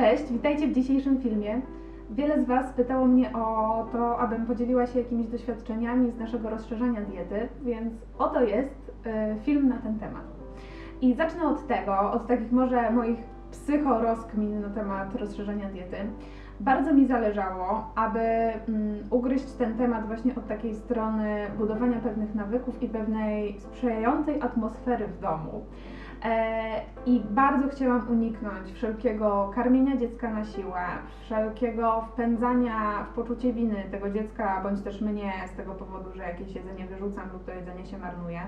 Cześć, witajcie w dzisiejszym filmie. Wiele z Was pytało mnie o to, abym podzieliła się jakimiś doświadczeniami z naszego rozszerzania diety, więc oto jest e, film na ten temat. I zacznę od tego, od takich może moich psychorozkmin na temat rozszerzania diety. Bardzo mi zależało, aby mm, ugryźć ten temat właśnie od takiej strony budowania pewnych nawyków i pewnej sprzyjającej atmosfery w domu. E, I bardzo chciałam uniknąć wszelkiego karmienia dziecka na siłę, wszelkiego wpędzania w poczucie winy tego dziecka, bądź też mnie z tego powodu, że jakieś jedzenie wyrzucam lub to jedzenie się marnuje.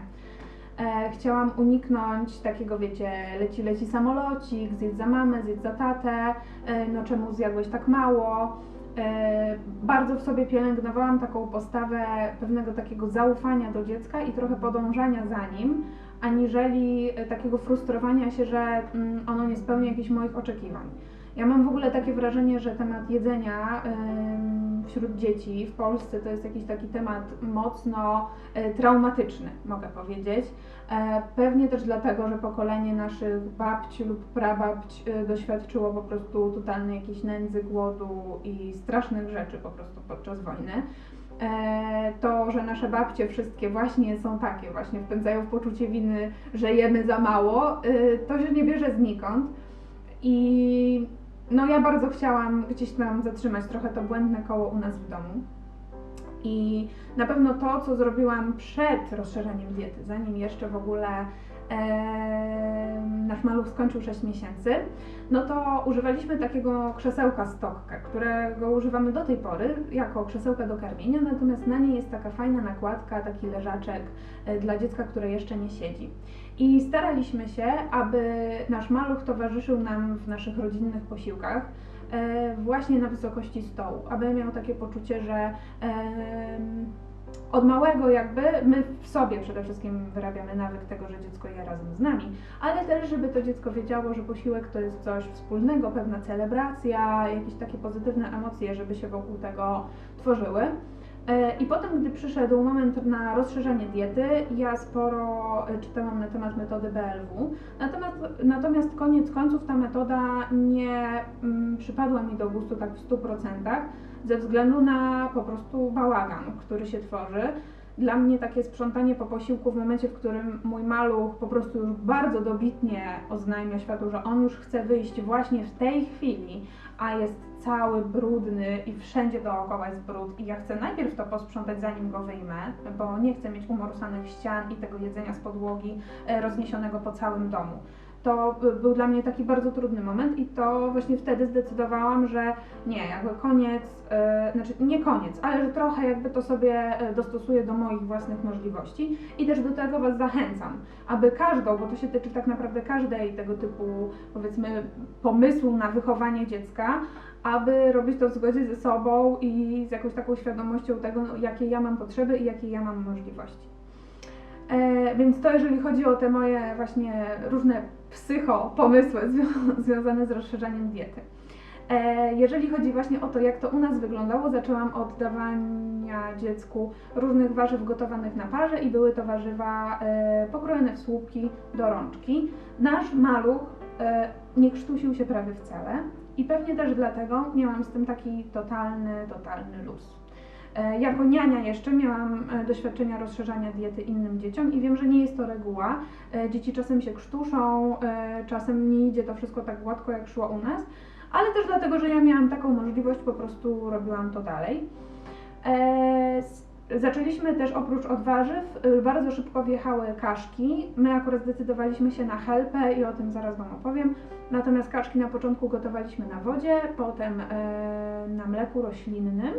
E, chciałam uniknąć takiego, wiecie, leci, leci samolocik, zjedz za mamę, zjedz za tatę, e, no czemu zjadłeś tak mało. Bardzo w sobie pielęgnowałam taką postawę pewnego takiego zaufania do dziecka i trochę podążania za nim, aniżeli e, takiego frustrowania się, że mm, ono nie spełnia jakichś moich oczekiwań. Ja mam w ogóle takie wrażenie, że temat jedzenia wśród dzieci w Polsce to jest jakiś taki temat mocno e, traumatyczny, mogę powiedzieć. E, Pewnie też dlatego, że pokolenie naszych babci lub prababć doświadczyło po prostu totalnej jakiejś nędzy, głodu i strasznych rzeczy po prostu podczas wojny. E, To, że nasze babcie wszystkie właśnie są takie, właśnie wpędzają w poczucie winy, że jemy za mało, e, to się nie bierze znikąd. I no ja bardzo chciałam gdzieś tam zatrzymać trochę to błędne koło u nas w domu. I na pewno to, co zrobiłam przed rozszerzeniem diety, zanim jeszcze w ogóle nasz maluch skończył 6 miesięcy, no to używaliśmy takiego krzesełka stokka, którego używamy do tej pory jako krzesełka do karmienia, natomiast na niej jest taka fajna nakładka, taki leżaczek e, dla dziecka, które jeszcze nie siedzi. I staraliśmy się, aby nasz maluch towarzyszył nam w naszych rodzinnych posiłkach e, właśnie na wysokości stołu, aby miał takie poczucie, że od małego jakby my w sobie przede wszystkim wyrabiamy nawyk tego, że dziecko je razem z nami, ale też żeby to dziecko wiedziało, że posiłek to jest coś wspólnego, pewna celebracja, jakieś takie pozytywne emocje, żeby się wokół tego tworzyły. E, I potem, gdy przyszedł moment na rozszerzenie diety, ja sporo e, czytałam na temat metody BLW. Natomiast, natomiast koniec końców ta metoda nie mm, przypadła mi do gustu tak w 100%, ze względu na po prostu bałagan, który się tworzy. Dla mnie takie sprzątanie po posiłku w momencie, w którym mój maluch po prostu już bardzo dobitnie oznajmia światu, że on już chce wyjść właśnie w tej chwili, a jest cały brudny i wszędzie dookoła jest brud i ja chcę najpierw to posprzątać zanim go wyjmę, bo nie chcę mieć umorusanych ścian i tego jedzenia z podłogi e, rozniesionego po całym domu. To był dla mnie taki bardzo trudny moment i to właśnie wtedy zdecydowałam, że nie, jakby koniec, e, znaczy nie koniec, ale że trochę jakby to sobie e, dostosuję do moich własnych możliwości i też do tego Was zachęcam, aby każdą, bo to się tyczy tak naprawdę każdej tego typu powiedzmy pomysłu na wychowanie dziecka, aby robić to w zgodzie ze sobą i z jakąś taką świadomością tego, no, jakie ja mam potrzeby i jakie ja mam możliwości. E, więc to jeżeli chodzi o te moje właśnie różne psycho pomysły zwią- związane z rozszerzaniem diety. E, Jeżeli chodzi właśnie o to, jak to u nas wyglądało, zaczęłam od dawania dziecku różnych warzyw gotowanych na parze i były to warzywa e, pokrojone w słupki do rączki. Nasz maluch nie krztusił się prawie wcale i pewnie też dlatego miałam z tym taki totalny, totalny luz. E, Jako niania jeszcze miałam e, doświadczenia rozszerzania diety innym dzieciom i wiem, że nie jest to reguła. E, Dzieci czasem się krztuszą, czasem nie idzie to wszystko tak gładko, jak szło u nas, ale też dlatego, że ja miałam taką możliwość, po prostu robiłam to dalej. Zaczęliśmy też oprócz od warzyw, y, bardzo szybko wjechały kaszki. My akurat zdecydowaliśmy się na helpę i o tym zaraz Wam opowiem. Natomiast kaszki na początku gotowaliśmy na wodzie, potem na mleku roślinnym.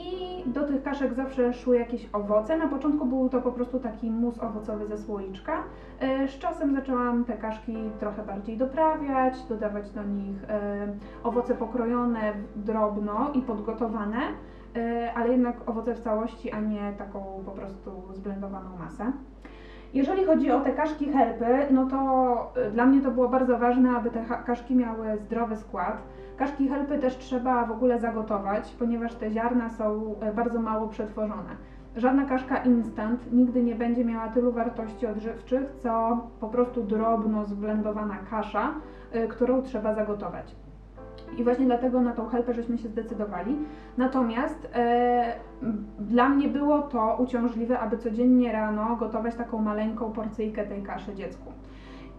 I do tych kaszek zawsze szły jakieś owoce. Na początku był to po prostu taki mus owocowy ze słoiczka. E, Z czasem zaczęłam te kaszki trochę bardziej doprawiać, dodawać do nich e, owoce pokrojone drobno i podgotowane, e, ale jednak owoce w całości, a nie taką po prostu zblendowaną masę. Jeżeli chodzi o te kaszki helpy, no to e, dla mnie to było bardzo ważne, aby te kaszki miały zdrowy skład. Kaszki helpy też trzeba w ogóle zagotować, ponieważ te ziarna są e, bardzo mało przetworzone. Żadna kaszka instant nigdy nie będzie miała tylu wartości odżywczych, co po prostu drobno zblendowana kasza, y, którą trzeba zagotować. I właśnie dlatego na tą helpę żeśmy się zdecydowali. Natomiast e, dla mnie było to uciążliwe, aby codziennie rano gotować taką maleńką porcyjkę tej kaszy dziecku.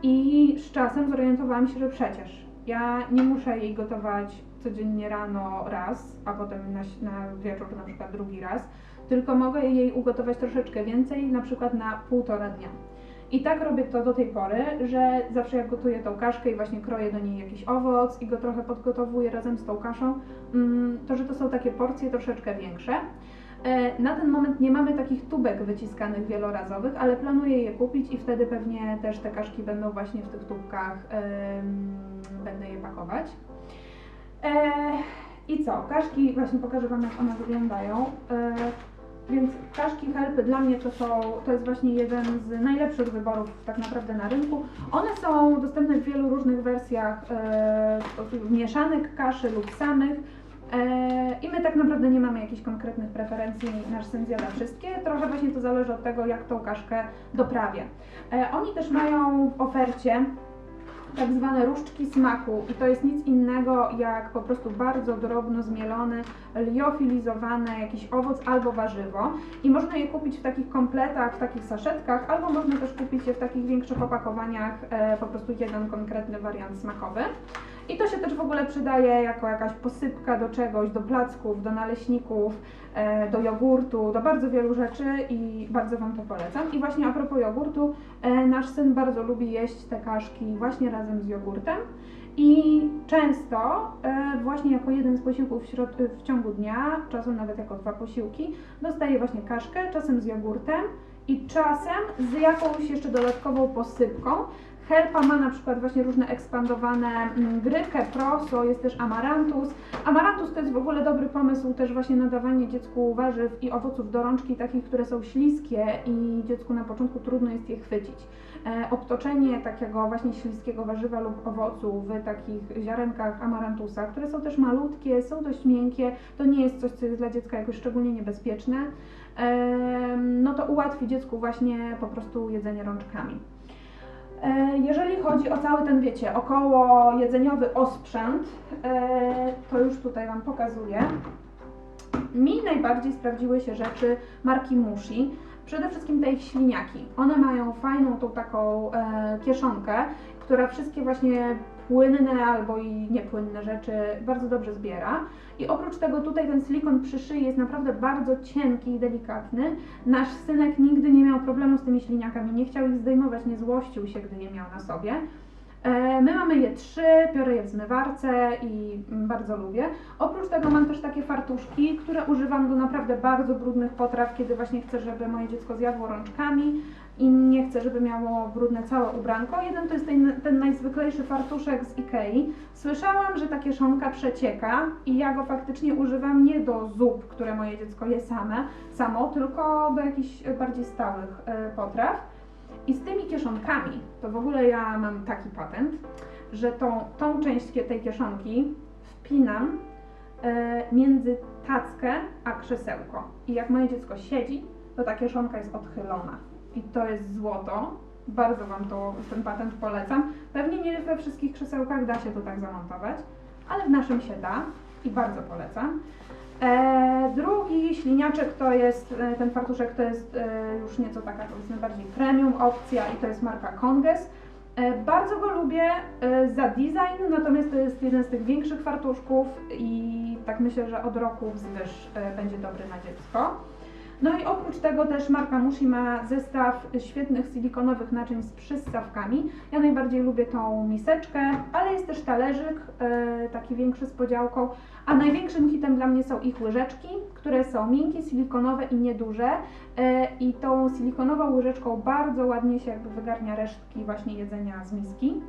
I z czasem zorientowałam się, że przecież ja nie muszę jej gotować codziennie rano raz, a potem na, na wieczór na przykład drugi raz, tylko mogę jej ugotować troszeczkę więcej, na przykład na półtora dnia. I tak robię to do tej pory, że zawsze jak gotuję tą kaszkę i właśnie kroję do niej jakiś owoc i go trochę podgotowuję razem z tą kaszą, mm, to że to są takie porcje troszeczkę większe. E, Na ten moment nie mamy takich tubek wyciskanych wielorazowych, ale planuję je kupić i wtedy pewnie też te kaszki będą właśnie w tych tubkach, będę je pakować. E, I co? Kaszki, właśnie pokażę Wam jak one wyglądają. Więc kaszki helpy dla mnie to, są, to jest właśnie jeden z najlepszych wyborów tak naprawdę na rynku. One są dostępne w wielu różnych wersjach e, mieszanek kaszy lub samych. E, I my tak naprawdę nie mamy jakichś konkretnych preferencji, nasz syn zjada wszystkie, trochę właśnie to zależy od tego, jak tą kaszkę doprawię. E, Oni też mają w ofercie tak zwane różdżki smaku i to jest nic innego jak po prostu bardzo drobno zmielony, liofilizowany jakiś owoc albo warzywo i można je kupić w takich kompletach, w takich saszetkach, albo można też kupić je w takich większych opakowaniach, e, po prostu jeden konkretny wariant smakowy. I to się też w ogóle przydaje jako jakaś posypka do czegoś, do placków, do naleśników, e, do jogurtu, do bardzo wielu rzeczy i bardzo Wam to polecam. I właśnie a propos jogurtu, e, nasz syn bardzo lubi jeść te kaszki właśnie razem z jogurtem. I często e, właśnie jako jeden z posiłków w, środ- w ciągu dnia, czasem nawet jako dwa posiłki, dostaje właśnie kaszkę, czasem z jogurtem i czasem z jakąś jeszcze dodatkową posypką. Helpa ma na przykład właśnie różne ekspandowane mm, grykę, proso, jest też amarantus. Amarantus to jest w ogóle dobry pomysł też właśnie na dawanie dziecku warzyw i owoców do rączki, takich, które są śliskie i dziecku na początku trudno jest je chwycić. E, obtoczenie takiego właśnie śliskiego warzywa lub owocu w takich ziarenkach amarantusa, które są też malutkie, są dość miękkie, to nie jest coś, co jest dla dziecka jakoś szczególnie niebezpieczne, em, no to ułatwi dziecku właśnie po prostu jedzenie rączkami. E, Jeżeli chodzi o cały ten, wiecie, około jedzeniowy osprzęt, e, to już tutaj Wam pokazuję. Mi najbardziej sprawdziły się rzeczy marki Mushi. Przede wszystkim te ich śliniaki. One mają fajną tą taką e, kieszonkę, która wszystkie właśnie płynne albo i niepłynne rzeczy bardzo dobrze zbiera. I oprócz tego tutaj ten silikon przy szyi jest naprawdę bardzo cienki i delikatny. Nasz synek nigdy nie miał problemu z tymi śliniakami, nie chciał ich zdejmować, nie złościł się, gdy je miał na sobie. E, My mamy je trzy, biorę je w zmywarce i mm, bardzo lubię. Oprócz tego mam też takie fartuszki, które używam do naprawdę bardzo brudnych potraw, kiedy właśnie chcę, żeby moje dziecko zjadło rączkami i nie chcę, żeby miało brudne całe ubranko. Jeden to jest ten, ten najzwyklejszy fartuszek z Ikei. Słyszałam, że ta kieszonka przecieka i ja go faktycznie używam nie do zup, które moje dziecko je same, samo, tylko do jakichś bardziej stałych e, potraw. I z tymi kieszonkami, to w ogóle ja mam taki patent, że tą, tą część tej kieszonki wpinam e, między tackę a krzesełko. I jak moje dziecko siedzi, to ta kieszonka jest odchylona. I to jest złoto. Bardzo Wam to, ten patent polecam. Pewnie nie we wszystkich krzesełkach da się to tak zamontować, ale w naszym się da i bardzo polecam. E, drugi śliniaczek to jest, e, ten fartuszek to jest e, już nieco taka powiedzmy bardziej premium opcja i to jest marka Conges. Bardzo go lubię za design, natomiast to jest jeden z tych większych fartuszków i tak myślę, że od roku wzwyż będzie dobry na dziecko. No i oprócz tego też marka Mushi ma zestaw świetnych silikonowych naczyń z przystawkami. Ja najbardziej lubię tą miseczkę, ale jest też talerzyk, e, taki większy z podziałką. A największym hitem dla mnie są ich łyżeczki, które są miękkie, silikonowe i nieduże. E, I tą silikonową łyżeczką bardzo ładnie się jakby wygarnia resztki właśnie jedzenia z miski.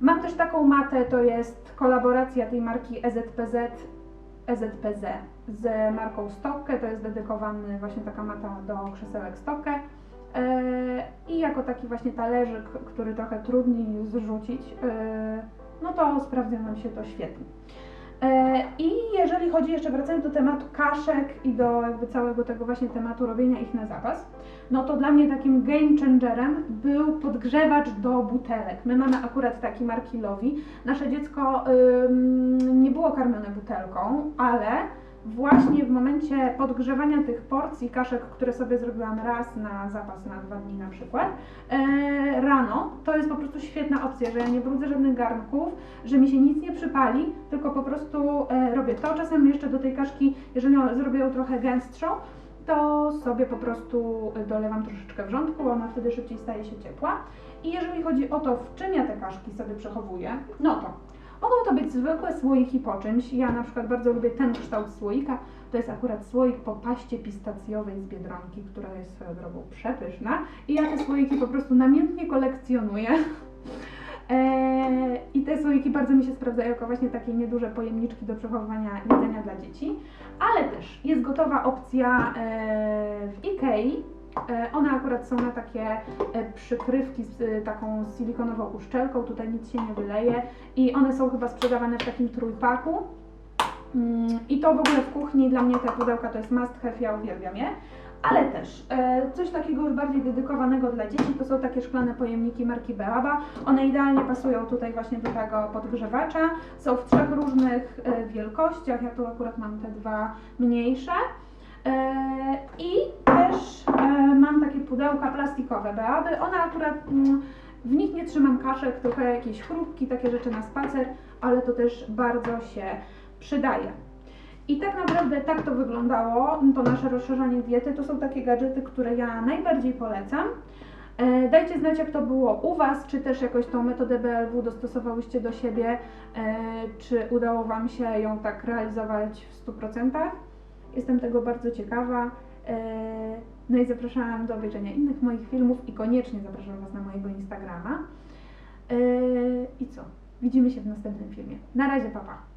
Mam też taką matę, to jest kolaboracja tej marki EZPZ, EZPZ z marką Stokke, to jest dedykowany właśnie taka mata do krzesełek Stokke. E, I jako taki właśnie talerzyk, który trochę trudniej zrzucić, e, no to sprawdza nam się to świetnie. E, I jeżeli chodzi jeszcze wracając do tematu kaszek i do jakby całego tego właśnie tematu robienia ich na zapas, no to dla mnie takim game changerem był podgrzewacz do butelek. My mamy akurat taki marki Lowi. Nasze dziecko ym, nie pokarmione butelką, ale właśnie w momencie podgrzewania tych porcji kaszek, które sobie zrobiłam raz na zapas na dwa dni na przykład, e, rano, to jest po prostu świetna opcja, że ja nie brudzę żadnych garnków, że mi się nic nie przypali, tylko po prostu e, robię to. Czasem jeszcze do tej kaszki, jeżeli zrobię ją trochę gęstszą, to sobie po prostu dolewam troszeczkę wrzątku, ona wtedy szybciej staje się ciepła. I jeżeli chodzi o to, w czym ja te kaszki sobie przechowuję, no to mogą to być zwykłe słoiki po czymś. Ja na przykład bardzo lubię ten kształt słoika. To jest akurat słoik po paście pistacjowej z Biedronki, która jest swoją drogą przepyszna. I ja te słoiki po prostu namiętnie kolekcjonuję. Eee, I te słoiki bardzo mi się sprawdzają jako właśnie takie nieduże pojemniczki do przechowywania jedzenia dla dzieci. Ale też jest gotowa opcja e, w Ikei. E, One akurat są na takie e, przykrywki z e, taką silikonową uszczelką, tutaj nic się nie wyleje i one są chyba sprzedawane w takim trójpaku. Mm, I to w ogóle w kuchni dla mnie te pudełka to jest must have, ja uwielbiam je. Ale też coś takiego już bardziej dedykowanego dla dzieci to są takie szklane pojemniki marki Beaba. One idealnie pasują tutaj właśnie do tego podgrzewacza. Są w trzech różnych wielkościach. Ja tu akurat mam te dwa mniejsze. E, I też e, mam takie pudełka plastikowe Beaby. One akurat mm, w nich nie trzymam kaszek, tylko jakieś chrupki, takie rzeczy na spacer, ale to też bardzo się przydaje. I tak naprawdę tak to wyglądało, to nasze rozszerzanie diety. To są takie gadżety, które ja najbardziej polecam. E, Dajcie znać, jak to było u Was, czy też jakoś tą metodę BLW dostosowałyście do siebie, czy udało Wam się ją tak realizować w 100%. Jestem tego bardzo ciekawa. E, No i zapraszam do obejrzenia innych moich filmów i koniecznie zapraszam Was na mojego Instagrama. E, I co? Widzimy się w następnym filmie. Na razie, papa.